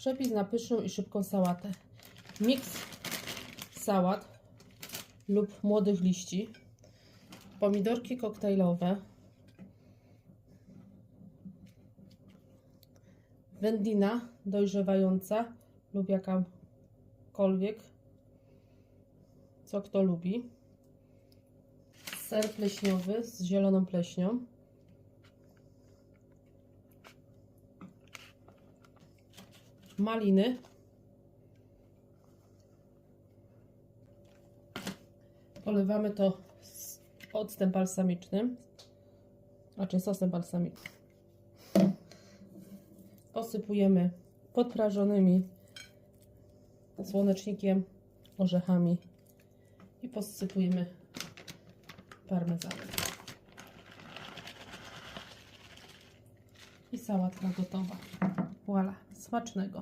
Przepis na pyszną i szybką sałatę. Miks sałat lub młodych liści. Pomidorki koktajlowe. Wędlina dojrzewająca lub jakakolwiek, co kto lubi. Ser pleśniowy z zieloną pleśnią. Maliny. Polewamy to z octem balsamicznym, znaczy sosem balsamicznym. Posypujemy podprażonymi słonecznikiem, orzechami i posypujemy parmezanem. I sałatka gotowa. Voila, smacznego.